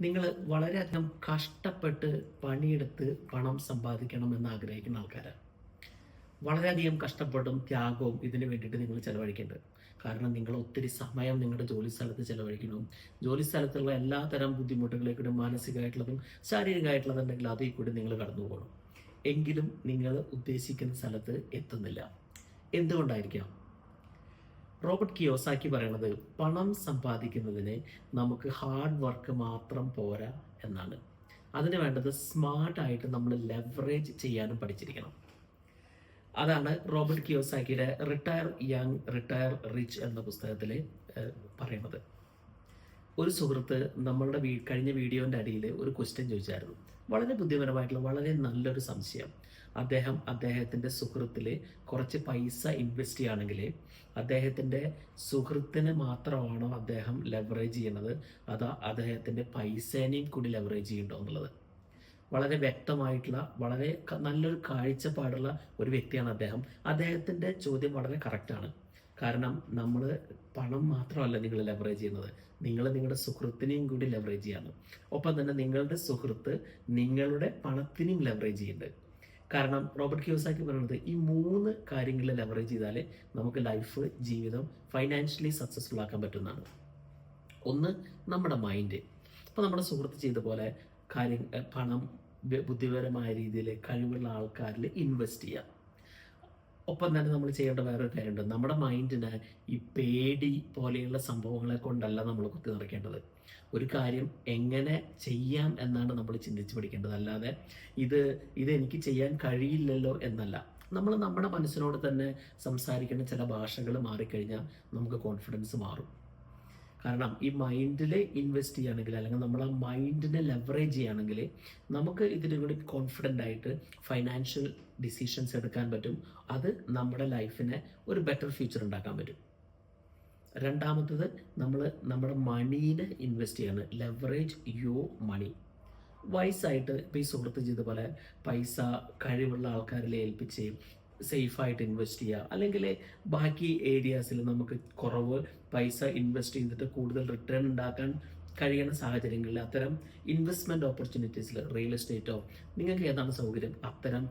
നിങ്ങൾ വളരെയധികം കഷ്ടപ്പെട്ട് പണിയെടുത്ത് പണം സമ്പാദിക്കണം എന്ന് ആഗ്രഹിക്കുന്ന ആൾക്കാരാണ് വളരെയധികം കഷ്ടപ്പെട്ടും ത്യാഗവും ഇതിന് വേണ്ടിയിട്ട് നിങ്ങൾ ചെലവഴിക്കേണ്ടത്. കാരണം നിങ്ങൾ ഒത്തിരി സമയം നിങ്ങളുടെ ജോലി സ്ഥലത്ത് ചെലവഴിക്കണം ജോലി സ്ഥലത്തുള്ള എല്ലാ തരം ബുദ്ധിമുട്ടുകളെ മാനസികമായിട്ടുള്ളതും ശാരീരികമായിട്ടുള്ളതുണ്ടെങ്കിൽ അതിൽ കൂടി നിങ്ങൾ കടന്നു പോകണം. എങ്കിലും നിങ്ങൾ ഉദ്ദേശിക്കുന്ന സ്ഥലത്ത് എത്തുന്നില്ല. എന്തുകൊണ്ടായിരിക്കാം? റോബർട്ട് കിയോസാക്കി പറയണത് പണം സമ്പാദിക്കുന്നതിന് നമുക്ക് ഹാർഡ് വർക്ക് മാത്രം പോരാ എന്നാണ്. അതിന് വേണ്ടത് സ്മാർട്ടായിട്ട് നമ്മൾ ലെവറേജ് ചെയ്യാനും പഠിച്ചിരിക്കണം. അതാണ് റോബർട്ട് കിയോസാക്കിയുടെ റിട്ടയർ യങ് റിട്ടയർ റിച്ച് എന്ന പുസ്തകത്തിൽ പറയുന്നത്. ഒരു സുഹൃത്ത് നമ്മളുടെ വീ കഴിഞ്ഞ വീഡിയോന്റെ അടിയിൽ ഒരു ക്വസ്റ്റ്യൻ ചോദിച്ചായിരുന്നു. വളരെ ബുദ്ധിപരമായിട്ടുള്ള വളരെ നല്ലൊരു സംശയം. അദ്ദേഹം അദ്ദേഹത്തിന്റെ സുഹൃത്തിൽ കുറച്ച് പൈസ ഇൻവെസ്റ്റ് ചെയ്യുകയാണെങ്കിൽ അദ്ദേഹത്തിന്റെ സുഹൃത്തിന് മാത്രമാണോ അദ്ദേഹം ലെവറേജ് ചെയ്യുന്നത്? അതോ അദ്ദേഹത്തിന്റെ പൈസേനെയും കൂടി ലെവറേജ് ചെയ്യണ്ടോ എന്നുള്ളത്? വളരെ വ്യക്തമായിട്ടുള്ള വളരെ നല്ലൊരു കാഴ്ചപ്പാടുള്ള ഒരു വ്യക്തിയാണ് അദ്ദേഹം. അദ്ദേഹത്തിന്റെ ചോദ്യം വളരെ കറക്റ്റാണ് കാരണം നമ്മൾ പണം മാത്രമല്ല നിങ്ങൾ ലെവറേജ് ചെയ്യുന്നത്. നിങ്ങൾ നിങ്ങളുടെ സുഹൃത്തിനെയും കൂടി ലെവറേജ് ചെയ്യാണ്. ഒപ്പം തന്നെ നിങ്ങളുടെ സുഹൃത്ത് നിങ്ങളുടെ പണത്തിനെയും ലെവറേജ് ചെയ്യുന്നുണ്ട്. കാരണം റോബർട്ട് ക്യൂസാക്കി പറയുന്നത് ഈ മൂന്ന് കാര്യങ്ങൾ ലെവറേജ് ചെയ്താലേ നമുക്ക് ലൈഫ് ജീവിതം ഫൈനാൻഷ്യലി സക്സസ്ഫുൾ ആക്കാൻ പറ്റുന്നതാണ്. ഒന്ന് നമ്മുടെ മൈൻഡ് ഇപ്പോൾ നമ്മുടെ സുഹൃത്ത് ചെയ്ത പോലെ കാര്യം പണം ബുദ്ധിപരമായ രീതിയിൽ കഴിവുള്ള ആൾക്കാരിൽ ഇൻവെസ്റ്റ് ചെയ്യുക ഒപ്പം തന്നെ നമ്മൾ ചെയ്യേണ്ട വേറൊരു കാര്യമുണ്ട്. നമ്മുടെ മൈൻഡിന് ഈ പേടി പോലെയുള്ള സംഭവങ്ങളെ കൊണ്ടല്ല നമ്മൾ കുത്തി നിറയ്ക്കേണ്ടത് ഒരു കാര്യം എങ്ങനെ ചെയ്യാം എന്നാണ് നമ്മൾ ചിന്തിച്ച് പഠിക്കേണ്ടത്. അല്ലാതെ ഇത് ഇത് എനിക്ക് ചെയ്യാൻ കഴിയില്ലല്ലോ എന്നല്ല. നമ്മൾ നമ്മുടെ മനസ്സിനോട് തന്നെ സംസാരിക്കുന്ന ചില ഭാഷകൾ മാറിക്കഴിഞ്ഞാൽ നമുക്ക് കോൺഫിഡൻസ് മാറും. കാരണം ഈ മൈൻഡിൽ ഇൻവെസ്റ്റ് ചെയ്യുകയാണെങ്കിൽ അല്ലെങ്കിൽ നമ്മൾ ആ മൈൻഡിനെ ലെവറേജ് ചെയ്യുകയാണെങ്കിൽ നമുക്ക് ഇതിനും കൂടി കോൺഫിഡന്റ് ആയിട്ട് ഫൈനാൻഷ്യൽ ഡിസിഷൻസ് എടുക്കാൻ പറ്റും. അത് നമ്മുടെ ലൈഫിനെ ഒരു ബെറ്റർ ഫ്യൂച്ചർ ഉണ്ടാക്കാൻ പറ്റും. രണ്ടാമത്തത് നമ്മൾ നമ്മുടെ മണീനെ ഇൻവെസ്റ്റ് ചെയ്യാണ്. ലെവറേജ് യോ മണി വയസ്സായിട്ട് ഇപ്പോൾ ഈ സുഹൃത്ത് ചെയ്ത പോലെ പൈസ കഴിവുള്ള ആൾക്കാരിൽ ഏൽപ്പിച്ച് സേഫായിട്ട് ഇൻവെസ്റ്റ് ചെയ്യുക അല്ലെങ്കിൽ ബാക്കി ഏരിയാസിൽ നമുക്ക് കുറവ് പൈസ ഇൻവെസ്റ്റ് ചെയ്തിട്ട് കൂടുതൽ റിട്ടേൺ ഉണ്ടാക്കാൻ കഴിയുന്ന സാഹചര്യങ്ങളിൽ അത്തരം ഇൻവെസ്റ്റ്മെന്റ് ഓപ്പർച്യൂണിറ്റീസിൽ റിയൽ എസ്റ്റേറ്റോ നിങ്ങൾക്ക് ഏതാണ് സൗകര്യം? അത്തരം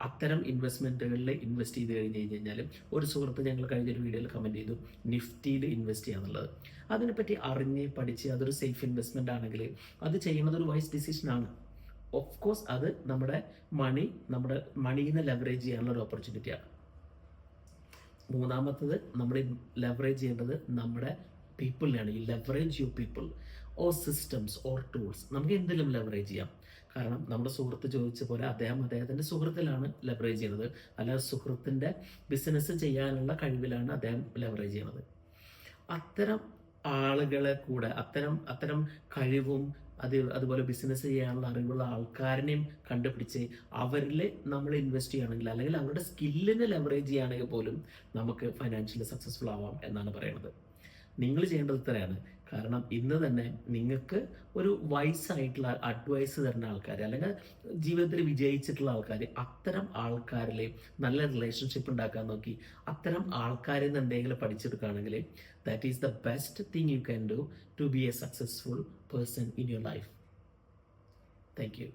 അത്തരം ഇൻവെസ്റ്റ്മെന്റുകളിൽ ഇൻവെസ്റ്റ് ചെയ്ത് കഴിഞ്ഞ് കഴിഞ്ഞ് കഴിഞ്ഞാൽ ഒരു സുഹൃത്ത് ഞങ്ങൾ കഴിഞ്ഞൊരു വീഡിയോയിൽ കമന്റ് ചെയ്തു നിഫ്റ്റിയിൽ ഇൻവെസ്റ്റ് ചെയ്യാന്നുള്ളത് അതിനെപ്പറ്റി അറിഞ്ഞ് പഠിച്ച് അതൊരു സേഫ് ഇൻവെസ്റ്റ്മെന്റ് ആണെങ്കിൽ അത് ചെയ്യുന്നത് ഒരു വൈസ് ഡിസിഷനാണ് ഓഫ് കോഴ്സ് അത് നമ്മുടെ മണി നമ്മുടെ മണീനെ ലെവറേജ് ചെയ്യാനുള്ള ഒരു ഓപ്പർച്യൂണിറ്റിയാണ് മൂന്നാമത്തത് നമ്മൾ ലെവറേജ് ചെയ്യേണ്ടത് നമ്മുടെ പീപ്പിളിനെയാണ് ഈ leverage you people or systems or tools നമുക്ക് എന്തെങ്കിലും ലെവറേജ് ചെയ്യാം. കാരണം നമ്മുടെ സുഹൃത്ത് ചോദിച്ച പോലെ അദ്ദേഹം അദ്ദേഹത്തിന്റെ സുഹൃത്തിലാണ് ലെവറേജ് ചെയ്യുന്നത്. അല്ലാതെ സുഹൃത്തിന്റെ ബിസിനസ് ചെയ്യാനുള്ള കഴിവിലാണ് അദ്ദേഹം ലെവറേജ് ചെയ്യുന്നത്. അത്തരം ആളുകളെ കൂടെ അത്തരം അത്തരം കഴിവും അത് അതുപോലെ ബിസിനസ് ചെയ്യാനുള്ള അറിവുള്ള ആൾക്കാരനെയും കണ്ടുപിടിച്ച് അവരിൽ നമ്മൾ ഇൻവെസ്റ്റ് ചെയ്യുകയാണെങ്കിൽ അല്ലെങ്കിൽ അവരുടെ സ്കില്ലിനെ ലെവറേജ് ചെയ്യുകയാണെങ്കിൽ പോലും നമുക്ക് ഫൈനാൻഷ്യലി സക്സസ്ഫുൾ ആവാം എന്നാണ് പറയുന്നത്. നിങ്ങൾ ചെയ്യേണ്ടത് ഇത്രയാണ്. കാരണം ഇന്ന് തന്നെ നിങ്ങൾക്ക് ഒരു വയസ്സായിട്ടുള്ള അഡ്വൈസ് തരുന്ന ആൾക്കാർ അല്ലെങ്കിൽ ജീവിതത്തിൽ വിജയിച്ചിട്ടുള്ള ആൾക്കാർ അത്തരം ആൾക്കാരിൽ നല്ല റിലേഷൻഷിപ്പ് ഉണ്ടാക്കാൻ നോക്കി അത്തരം ആൾക്കാരിൽ നിന്ന് എന്തെങ്കിലും പഠിച്ചെടുക്കുകയാണെങ്കിൽ that is the best thing you can do to be a successful person in your life thank you